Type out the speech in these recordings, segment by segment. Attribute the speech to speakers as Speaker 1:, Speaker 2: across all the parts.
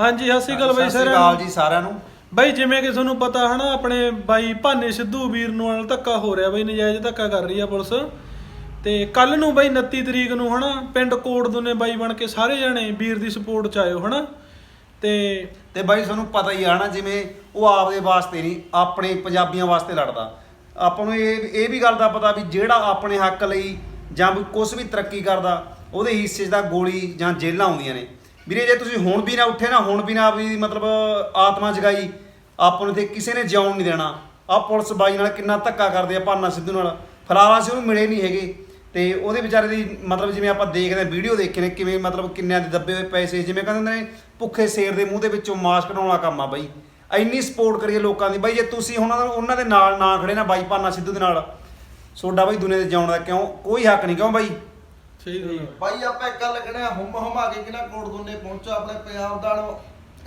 Speaker 1: ਹਾਂਜੀ ਸਤਿ ਸ਼੍ਰੀ ਅਕਾਲ ਬਾਈ
Speaker 2: ਸਤਿ ਸ਼੍ਰੀ ਅਕਾਲ ਜੀ ਸਾਰਿਆਂ ਨੂੰ।
Speaker 1: ਬਾਈ ਜਿਵੇਂ ਕਿ ਤੁਹਾਨੂੰ ਪਤਾ ਹਨਾ ਆਪਣੇ ਬਾਈ ਭਾਨੇ ਸਿੱਧੂ ਵੀਰ ਨੂੰ ਨਾਲ ਧੱਕਾ ਹੋ ਰਿਹਾ ਬਾਈ ਨਜਾਇਜ਼ ਧੱਕਾ ਕਰ ਰਹੀ ਆ ਪੁਲਿਸ। ਤੇ ਕੱਲ ਨੂੰ ਬਾਈ 29 ਤਰੀਕ ਨੂੰ ਹਨਾ ਪਿੰਡ ਕੋਟਦੁਨੇ ਬਾਈ ਬਣ ਕੇ ਸਾਰੇ ਜਣੇ ਵੀਰ ਦੀ ਸਪੋਰਟ ਚ ਆਇਓ ਹਨਾ। ਤੇ
Speaker 2: ਤੇ ਬਾਈ ਤੁਹਾਨੂੰ ਪਤਾ ਹੀ ਆ ਨਾ ਜਿਵੇਂ ਉਹ ਆਪਦੇ ਵਾਸਤੇ ਨਹੀਂ ਆਪਣੇ ਪੰਜਾਬੀਆਂ ਵਾਸਤੇ ਲੜਦਾ। ਆਪਾਂ ਨੂੰ ਇਹ ਇਹ ਵੀ ਗੱਲ ਦਾ ਪਤਾ ਵੀ ਜਿਹੜਾ ਆਪਣੇ ਹੱਕ ਲਈ ਜਾਂ ਕੁਝ ਵੀ ਤਰੱਕੀ ਕਰਦਾ ਉਹਦੇ ਹਿੱਸੇ ਦਾ ਗੋਲੀ ਜਾਂ ਜੇਲਾਂ ਆਉਂਦੀਆਂ ਨੇ। ਵੀਰੇ, ਜੇ ਤੁਸੀਂ ਹੁਣ ਵੀ ਨਾ ਉੱਠੇ ਨਾ, ਹੁਣ ਵੀ ਨਾ ਆਪਣੀ ਮਤਲਬ ਆਤਮਾ ਜਗਾਈ, ਆਪਾਂ ਨੂੰ ਤੇ ਕਿਸੇ ਨੇ ਜਿਉਣ ਨਹੀਂ ਦੇਣਾ। ਆ ਪੁਲਿਸ ਬਾਈ ਨਾਲ ਕਿੰਨਾ ਧੱਕਾ ਕਰਦੇ ਆ, ਭਾਨਾ ਸਿੱਧੂ ਨਾਲ। ਫਲਾਰਾ ਸੀ ਉਹਨੂੰ ਮਿਲੇ ਨਹੀਂ ਹੈਗੇ। ਤੇ ਉਹਦੇ ਵਿਚਾਰੇ ਦੀ ਮਤਲਬ ਜਿਵੇਂ ਆਪਾਂ ਦੇਖਦੇ ਆ ਵੀਡੀਓ ਦੇਖੇ ਨੇ ਕਿਵੇਂ ਮਤਲਬ ਕਿੰਨਿਆਂ ਦੇ ਦੱਬੇ ਹੋਏ ਪੈਸੇ, ਜਿਵੇਂ ਕਹਿੰਦੇ ਨੇ, ਭੁੱਖੇ ਸ਼ੇਰ ਦੇ ਮੂੰਹ ਦੇ ਵਿੱਚੋਂ ਮਾਸ ਕਢਾਉਣ ਵਾਲਾ ਕੰਮ ਆ ਬਾਈ। ਇੰਨੀ ਸਪੋਰਟ ਕਰੀਏ ਲੋਕਾਂ ਦੀ। ਬਾਈ, ਜੇ ਤੁਸੀਂ ਉਹਨਾਂ ਉਹਨਾਂ ਦੇ ਨਾਲ ਨਾ ਖੜੇ ਨਾ ਬਾਈ, ਭਾਨਾ ਸਿੱਧੂ ਦੇ ਨਾਲ ਸੋਡਾ ਬਾਈ ਦੁਨੀਆ ਦੇ ਜਿਉਣ ਦਾ ਕਿਉਂ? ਕੋਈ ਹੱਕ ਨਹੀਂ। ਕਿਉਂ ਬਾਈ?
Speaker 1: ਸਹੀ ਗੱਲ।
Speaker 3: ਭਾਈ ਆਪਾਂ ਇੱਕ ਗੱਲ ਕਹਿੰਦੇ ਆ ਹੁਮ ਹਮਾ ਕੇ ਕਿਹਨਾਂ ਕੋਟ ਦੁੰਨੇ ਪਹੁੰਚਾ ਆਪਣੇ ਪੰਜਾਬ ਦਾ ਨੂੰ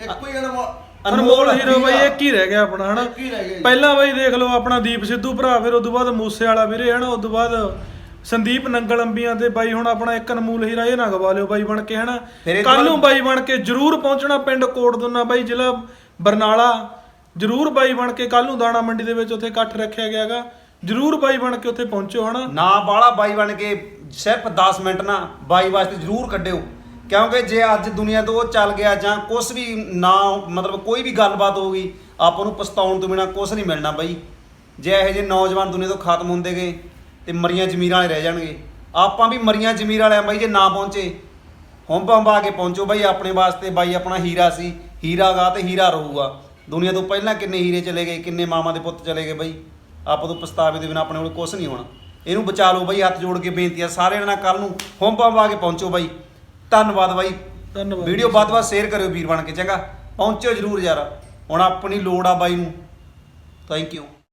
Speaker 3: ਇੱਕੋ ਹੀ ਜਣਾ
Speaker 1: ਅਨਮੋਲ ਹੀਰੋ ਬਾਈ ਇੱਕ ਹੀ ਰਹਿ ਗਿਆ ਆਪਣਾ ਹਨਾ?
Speaker 3: ਇੱਕ ਹੀ ਰਹਿ ਗਿਆ ਜੀ।
Speaker 1: ਪਹਿਲਾਂ ਬਾਈ ਦੇਖ ਲਓ ਆਪਣਾ ਦੀਪ ਸਿੱਧੂ ਭਰਾ ਫਿਰ ਉਦੋਂ ਬਾਅਦ ਮੂਸੇ ਵਾਲਾ ਵੀਰੇ ਹਨਾ? ਉਦੋਂ ਬਾਅਦ ਸੰਦੀਪ ਨੰਗਲ ਅੰਬੀਆਂ ਤੇ ਬਾਈ ਹੁਣ ਆਪਣਾ ਇੱਕ ਅਨਮੋਲ ਹੀਰਾ ਇਹ ਨਾ ਗਵਾ ਲਿਓ ਬਾਈ ਬਣ ਕੇ ਹਨਾ?
Speaker 2: ਫਿਰ ਇਹ
Speaker 1: ਕੱਲ ਨੂੰ ਬਾਈ ਬਣ ਕੇ ਜਰੂਰ ਪਹੁੰਚਣਾ ਪਿੰਡ ਕੋਟਦੁਨਾ ਬਾਈ ਜ਼ਿਲ੍ਹਾ ਬਰਨਾਲਾ। ਜਰੂਰ ਬਾਈ ਬਣ ਕੇ ਕੱਲ ਨੂੰ ਦਾਣਾ ਮੰਡੀ ਦੇ ਵਿੱਚ ਉੱਥੇ ਇਕੱਠ ਰੱਖਿਆ ਗਿਆਗਾ। ਜਰੂਰ ਬਾਈ ਬਣ ਕੇ ਉੱਥੇ ਪਹੁੰਚੋ, ਹਨਾ?
Speaker 2: ਨਾ ਬਾਲਾ ਬਾਈ ਬਣ ਕੇ ਸਿਰਫ 10 ਮਿੰਟ ਨਾ ਬਾਈ ਵਾਸਤੇ ਜ਼ਰੂਰ ਕੱਢਿਓ। ਕਿਉਂਕਿ ਜੇ ਅੱਜ ਦੁਨੀਆ ਤੋਂ ਉਹ ਚੱਲ ਗਿਆ ਜਾਂ ਕੁਝ ਵੀ ਨਾ, ਮਤਲਬ ਕੋਈ ਵੀ ਗੱਲਬਾਤ ਹੋ ਗਈ, ਆਪਾਂ ਨੂੰ ਪਛਤਾਉਣ ਤੋਂ ਬਿਨਾ ਕੁਝ ਨਹੀਂ ਮਿਲਣਾ ਬਾਈ। ਜੇ ਇਹੋ ਜਿਹੇ ਨੌਜਵਾਨ ਦੁਨੀਆ ਤੋਂ ਖਤਮ ਹੁੰਦੇ ਗਏ ਤੇ ਮਰੀਆਂ ਜ਼ਮੀਰਾਂ ਵਾਲੇ ਰਹਿ ਜਾਣਗੇ। ਆਪਾਂ ਵੀ ਮਰੀਆਂ ਜ਼ਮੀਰ ਵਾਲਿਆਂ ਬਾਈ, ਜੇ ਨਾ ਪਹੁੰਚੇ ਹੁੰਬ ਹੰਬਾ ਕੇ ਪਹੁੰਚੋ ਬਾਈ ਆਪਣੇ ਵਾਸਤੇ। ਬਾਈ ਆਪਣਾ ਹੀਰਾ ਸੀ ਹੀਰਾ ਗਾ ਤੇ ਹੀਰਾ ਰਹੂਗਾ। ਦੁਨੀਆ ਤੋਂ ਪਹਿਲਾਂ ਕਿੰਨੇ ਹੀਰੇ ਚਲੇ ਗਏ, ਕਿੰਨੇ ਮਾਮਾ ਦੇ ਪੁੱਤ ਚਲੇ ਗਏ ਬਾਈ। ਆਪਾਂ ਤੋਂ ਪਛਤਾਵੇ ਦੇ ਬਿਨਾ ਆਪਣੇ ਕੋਲ ਕੁਝ ਨਹੀਂ ਹੋਣਾ। ਇਹਨੂੰ ਬਚਾ ਲਓ ਬਾਈ ਹੱਥ ਜੋੜ ਕੇ ਬੇਨਤੀ ਆ ਸਾਰਿਆਂ ਨਾਲ ਕੱਲ ਨੂੰ ਹੁੰਬ ਹੰਬਾ ਕੇ ਪਹੁੰਚੋ ਬਾਈ। ਧੰਨਵਾਦ ਬਾਈ।
Speaker 1: ਧੰਨਵਾਦ।
Speaker 2: ਵੀਡੀਓ ਵੱਧ ਤੋਂ ਵੱਧ ਸ਼ੇਅਰ ਕਰਿਓ ਵੀਰ ਬਣ ਕੇ ਚੰਗਾ? ਪਹੁੰਚਿਓ ਜਰੂਰ ਯਾਰ। ਹੁਣ ਆਪਣੀ ਲੋੜ ਆ ਬਾਈ ਨੂੰ। Thank you